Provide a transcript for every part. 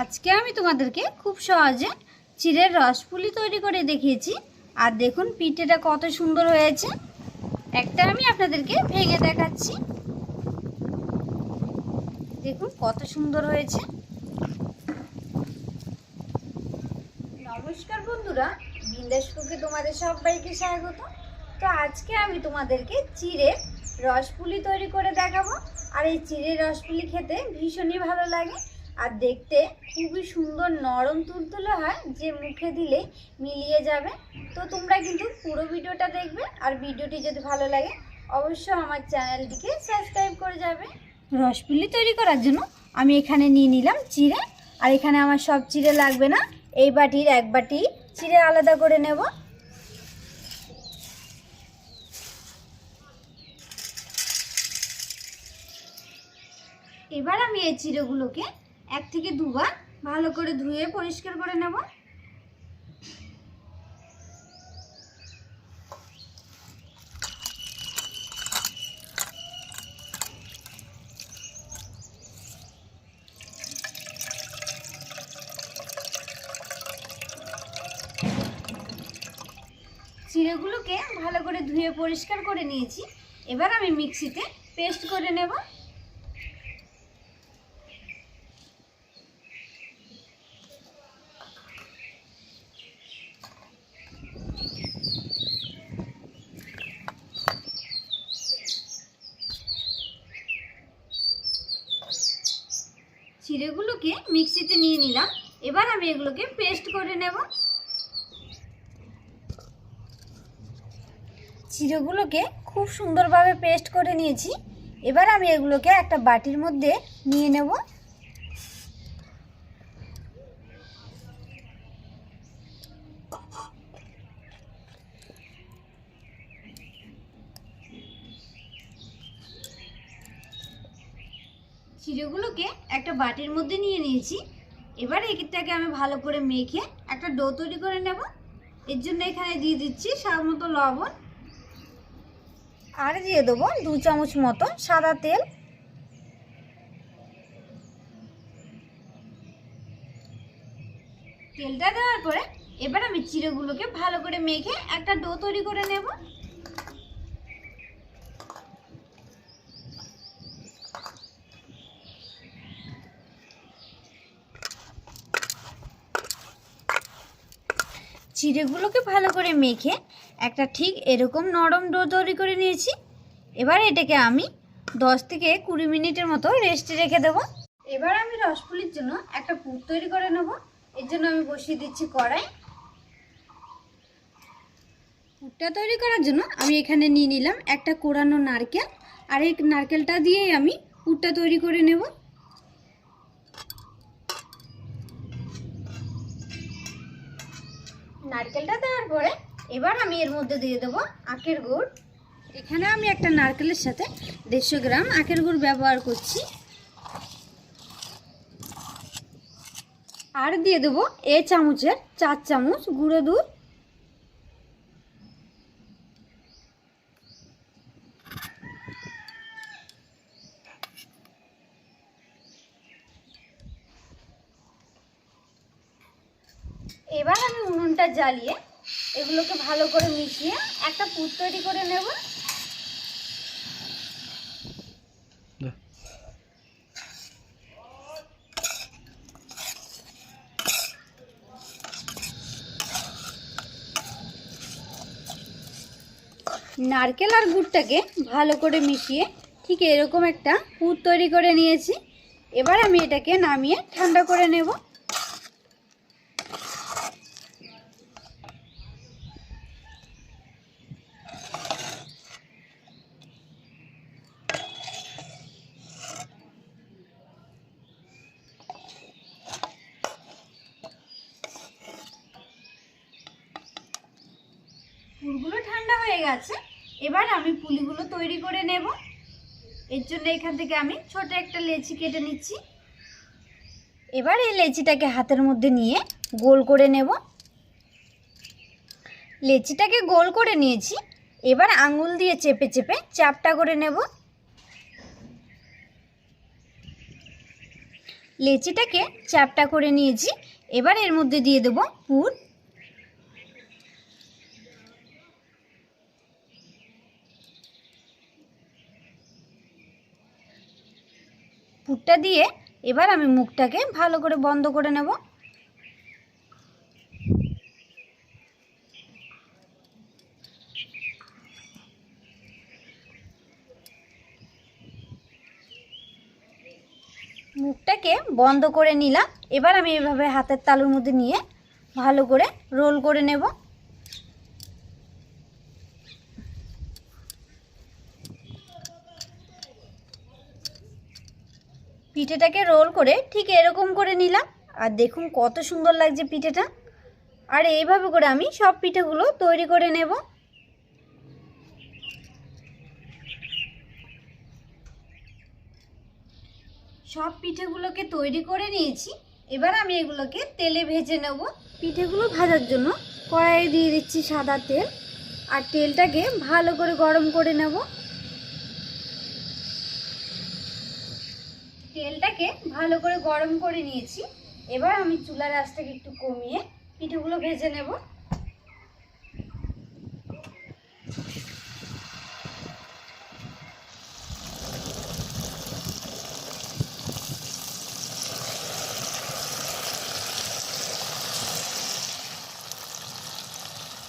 আজকে আমি তোমাদেরকে খুব সহজে চিড়ের রসপুলি তৈরি করে দেখিয়েছি। আর দেখুন, পিঠেটা কত সুন্দর হয়েছে। একটা আমি আপনাদেরকে ভেঙে দেখাচ্ছি। দেখুন, কত সুন্দর হয়েছে। নমস্কার বন্ধুরা, বিন্দাসপুরকে তোমাদের সবাইকে স্বাগত। তো আজকে আমি তোমাদেরকে চিড়ের রসপুলি তৈরি করে দেখাবো। আর এই চিড়ের রসপুলি খেতে ভীষণই ভালো লাগে। আর দেখতে খুবই সুন্দর নরম তুলতুলে হয়, যে মুখে দিলে মিলিয়ে যাবে। তো তোমরা কিন্তু পুরো ভিডিওটা দেখবে, আর ভিডিওটি যদি ভালো লাগে, অবশ্যই আমার চ্যানেলটিকে সাবস্ক্রাইব করে যাবে। রসপুলি তৈরি করার জন্য আমি এখানে নিয়ে নিলাম চিড়ে, আর এখানে আমার সব চিড়ে লাগবে না। এই বাটির এক বাটি চিড়ে আলাদা করে নেব। এবার আমি এই চিড়েগুলোকে এক থেকে দুবার ভালো করে ধুয়ে পরিষ্কার করে নেব। চিড়েগুলোকে ভালো করে ধুয়ে পরিষ্কার করে নিয়েছি। এবার আমি মিক্সিতে পেস্ট করে নেব। চিড়েগুলোকে মিক্সিতে নিয়ে নিলাম। এবার আমি এগুলোকে পেস্ট করে নেব। চিড়েগুলোকে খুব সুন্দরভাবে পেস্ট করে নিয়েছি। এবার আমি এগুলোকে একটা বাটির মধ্যে নিয়ে নেব। চিড়েগুলোকে একটা বাটির মধ্যে নিয়ে নিয়েছি। এবার এটাকে আমি ভালো করে মেখে একটা ডো তৈরি করে নেব। এর জন্য এখানে দিয়ে দিচ্ছি স্বাদ মতো লবণ। আর দিয়ে দেবো দু চামচ মতো সাদা তেল। তেলটা দেওয়ার পরে এবার আমি চিড়েগুলোকে ভালো করে মেখে একটা ডো তৈরি করে নেব। চিড়েগুলোকে ভালো করে মেখে একটা ঠিক এরকম নরম ডো তৈরি করে নিয়েছি। এবার এটাকে আমি দশ থেকে কুড়ি মিনিটের মতো রেস্টে রেখে দেবো। এবার আমি রসপুলির জন্য একটা পুর তৈরি করে নেব। এর জন্য আমি বসিয়ে দিচ্ছি কড়াই। পুরটা তৈরি করার জন্য আমি এখানে নিয়ে নিলাম একটা কোরানো নারকেল। আর এই নারকেলটা দিয়েই আমি পুরটা তৈরি করে নেব। নারকেলটা দেওয়ার পরে এবার আমি এর মধ্যে দিয়ে দেবো আখের গুড়। এখানে আমি একটা নারকেলের সাথে দেড়শো গ্রাম আখের গুড় ব্যবহার করছি। আর দিয়ে দেবো এ চামচের চার চামচ গুঁড়ো দুধ। এবার আমি উনুনটা জ্বালিয়ে এগুলোকে ভালো করে মিশিয়ে একটা পুর তৈরি করে নেব। নারকেল আর গুড়টাকে ভালো করে মিশিয়ে ঠিক এরকম একটা পুর তৈরি করে নিয়েছি। এবার আমি এটাকে নামিয়ে ঠান্ডা করে নেব পুরগুলো ঠান্ডা হয়ে গেছে এবার আমি পুলিগুলো তৈরি করে নেব। এর জন্য এখান থেকে আমি ছোট একটা লেচি কেটে নিচ্ছি। এবার এই লেচিটাকে হাতের মধ্যে নিয়ে গোল করে নেব। লেচিটাকে গোল করে নিয়েছি, এবার আঙুল দিয়ে চেপে চেপে চাপটা করে নেব। লেচিটাকে চাপটা করে নিয়েছি, এবার এর মধ্যে দিয়ে দেবো পুর। পুরটা দিয়ে এবার আমি মুখটাকে ভালো করে বন্ধ করে নেব। মুখটাকে বন্ধ করে নিলাম। এবার আমি এভাবে হাতের তালুর মধ্যে নিয়ে ভালো করে রোল করে নেব। পিঠেটাকে রোল করে ঠিক এরকম করে নিলাম। আর দেখুন কত সুন্দর লাগছে পিঠেটা। আর এইভাবে করে আমি সব পিঠেগুলো তৈরি করে নেব। সব পিঠেগুলোকে তৈরি করে নিয়েছি। এবার আমি এগুলোকে তেলে ভেজে নেব। পিঠেগুলো ভাজার জন্য কড়াইয়ে দিয়ে দিচ্ছি সাদা তেল। আর তেলটাকে ভালো করে গরম করে নেব। তেলটাকে ভালো করে গরম করে নিয়েছি। এবার আমি চুলার আঁচটাকে একটু কমিয়ে পিঠেগুলো ভেজে নেব।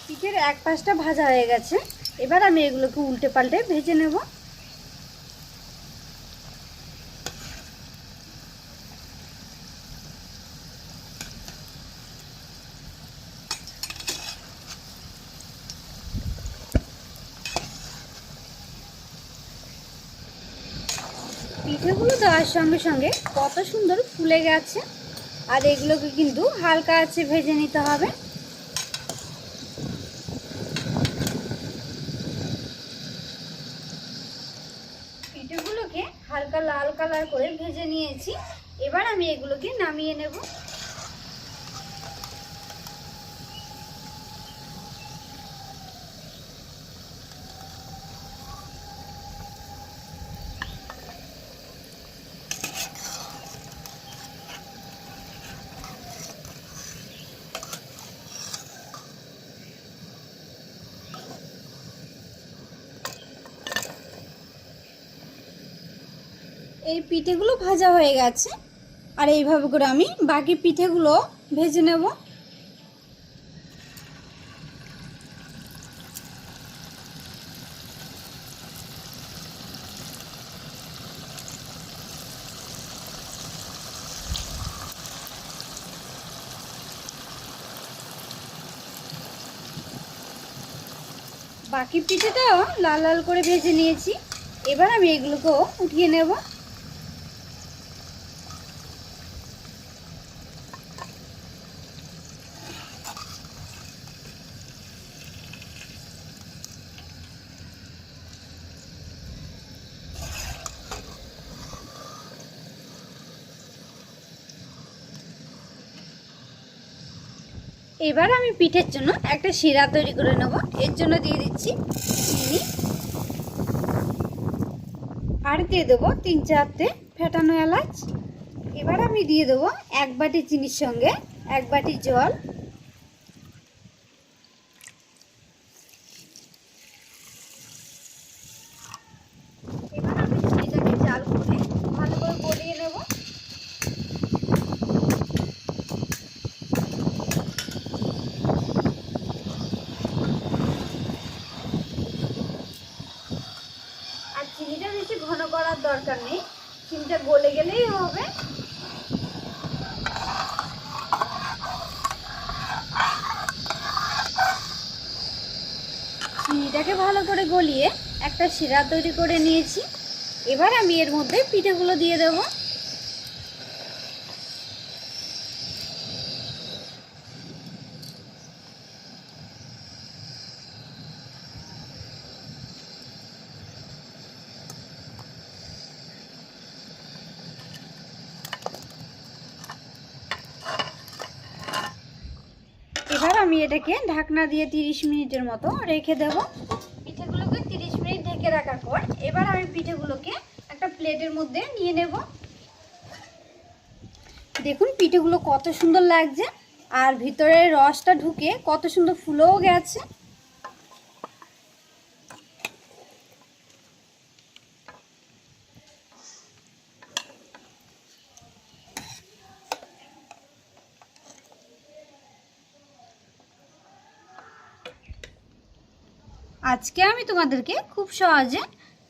পিঠের এক পাশটা ভাজা হয়ে গেছে। এবার আমি এগুলোকে উল্টে পাল্টে ভেজে নেব পিঠেগুলো দেওয়ার সঙ্গে সঙ্গে কত সুন্দর ফুলে গেছে। আর এগুলোকে কিন্তু হালকা আছে ভেজে নিতে হবে। পিঠেগুলোকে হালকা লাল কালার করে ভেজে নিয়েছি। এবার আমি এগুলোকে নামিয়ে নেব। এই পিঠেগুলো ভাজা হয়ে গেছে। আর এইভাবে করে আমি বাকি পিঠেগুলো ভেজে নেব। বাকি পিঠেটাও লাল লাল করে ভেজে নিয়েছি। এবার আমি এগুলোকেও উঠিয়ে নেব। এবার আমি পিঠের জন্য একটা শিরা তৈরি করে নেব। এর জন্য দিয়ে দিচ্ছি চিনি। আর দিয়ে দেবো তিন চারটে ফেটানো এলাচ। এবার আমি দিয়ে দেবো এক বাটি চিনির সঙ্গে এক বাটি জল এবার আমি চিনিটাকে জাল করে ভালো করে গলিয়ে নেব আর চিনিটা বেশি ঘন করার দরকার নেই। চিনিটা গলে গেলেই হবে। চিনিটাকে ভালো করে গলিয়ে একটা শিরা তৈরি করে নিয়েছি। এবার আমি এর মধ্যে পিঠেগুলো দিয়ে দেবো এবার আমি এটাকে ঢাকনা দিয়ে 30 মিনিটের মতো রেখে দেব। পিঠেগুলোকে 30 মিনিট ঢেকে রাখার পর এবার আমি পিঠেগুলোকে একটা প্লেটের মধ্যে নিয়ে নেব। দেখুন পিঠেগুলো কত সুন্দর লাগছে, আর ভিতরে রসটা ঢুকে কত সুন্দর ফুলেও গেছে। আজকে আমি তোমাদেরকে খুব সহজে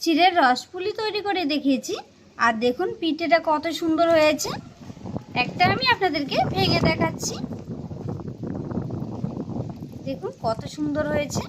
চিড়ের রসপুলি তৈরি করে দেখিয়েছি। আর দেখুন, পিঠেটা কত সুন্দর হয়েছে। একটা আমি আপনাদেরকে ভেঙে দেখাচ্ছি। দেখুন, কত সুন্দর হয়েছে।